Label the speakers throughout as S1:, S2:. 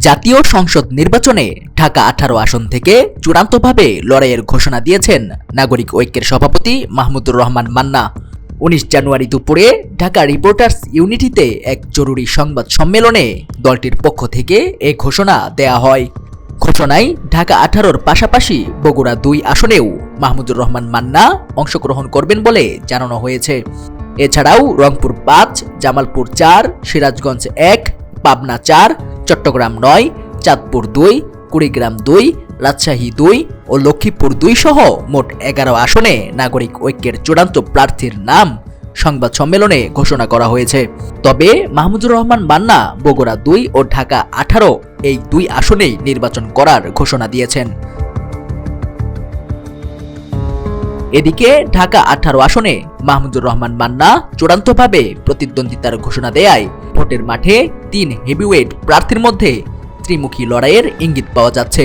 S1: জাতীয় সংসদ নির্বাচনে ঢাকা আঠারো আসন থেকে চূড়ান্তভাবে লড়াইয়ের ঘোষণা দিয়েছেন নাগরিক ঐক্যের সভাপতি মাহমুদুর রহমান মান্না। উনিশ জানুয়ারি দুপুরে ঢাকা রিপোর্টার্স ইউনিটিতে এক জরুরি সংবাদ সম্মেলনে দলটির পক্ষ থেকে এ ঘোষণা দেয়া হয়। ঘোষণায় ঢাকা আঠারোর পাশাপাশি বগুড়া দুই আসনেও মাহমুদুর রহমান মান্না অংশগ্রহণ করবেন বলে জানানো হয়েছে। এছাড়াও রংপুর পাঁচ, জামালপুর চার, সিরাজগঞ্জ এক, পাবনা চার চট্টগ্রাম নয়, চাঁদপুর দুই, কুড়িগ্রাম দুই, রাজশাহী দুই ও লক্ষ্মীপুর দুই সহ মোট এগারো আসনে নাগরিক ঐক্যের চূড়ান্ত প্রার্থীর নাম সংবাদ সম্মেলনে ঘোষণা করা হয়েছে। তবে মাহমুদুর রহমান মান্না, বগুড়া দুই ও ঢাকা আঠারো এই দুই আসনেই নির্বাচন করার ঘোষণা দিয়েছেন। এদিকে ঢাকা আঠারো আসনে মাহমুদুর রহমান মান্না চূড়ান্তভাবে প্রতিদ্বন্দ্বিতার ঘোষণা দেয় ভোটের মাঠে তিন হেভিওয়েট প্রার্থীর মধ্যে ত্রিমুখী লড়াইয়ের ইঙ্গিত পাওয়া যাচ্ছে।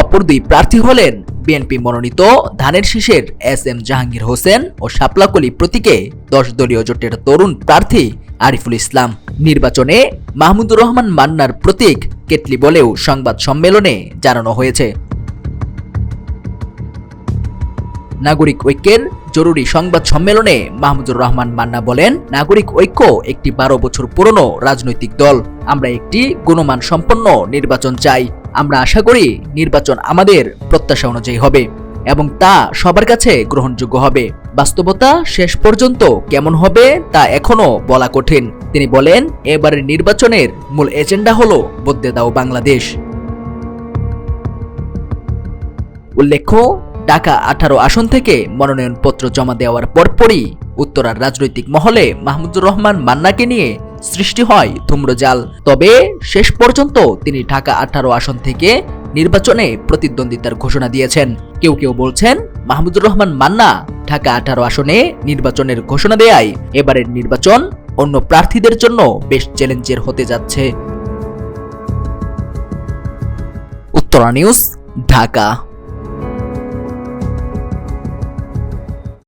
S1: অপর দুই প্রার্থী হলেন বিএনপি মনোনীত ধানের শীষের এস এম জাহাঙ্গীর হোসেন ও শাপলাকলি প্রতীকে দশ দলীয় জোটের তরুণ প্রার্থী আরিফুল ইসলাম। নির্বাচনে মাহমুদুর রহমান মান্নার প্রতীক কেটলি বলেও সংবাদ সম্মেলনে জানানো হয়েছে। নাগরিক ঐক্যের জরুরি সংবাদ সম্মেলনে মাহমুদুর রহমান মান্না বলেন, নাগরিক ঐক্য একটি বারো বছর পুরনো রাজনৈতিক দল। আমরা একটি গুণমান সম্পন্ন নির্বাচন চাই। আমরা আশা করি নির্বাচন আমাদের প্রত্যাশা অনুযায়ী হবে এবং তা সবার কাছে গ্রহণযোগ্য হবে। বাস্তবতা শেষ পর্যন্ত কেমন হবে তা এখনও বলা কঠিন। তিনি বলেন, এবারের নির্বাচনের মূল এজেন্ডা হল বদলে দাও বাংলাদেশ। উল্লেখ্য ঢাকা আঠারো আসন থেকে মনোনয়নপত্র জমা দেওয়ার পরপরই উত্তরার রাজনৈতিক মহলে মাহমুদুর রহমান মান্নাকে নিয়ে সৃষ্টি হয় ধুম্রজাল। তবে শেষ পর্যন্ত তিনি ঢাকা আঠারো আসন থেকে নির্বাচনে প্রতিদ্বন্দ্বিতার ঘোষণা দিয়েছেন। কেউ কেউ বলছেন, মাহমুদুর রহমান মান্না ঢাকা আঠারো আসনে নির্বাচনের ঘোষণা দেয় এবারের নির্বাচন অন্য প্রার্থীদের জন্য বেশ চ্যালেঞ্জের হতে যাচ্ছে। উত্তরা নিউজ, ঢাকা।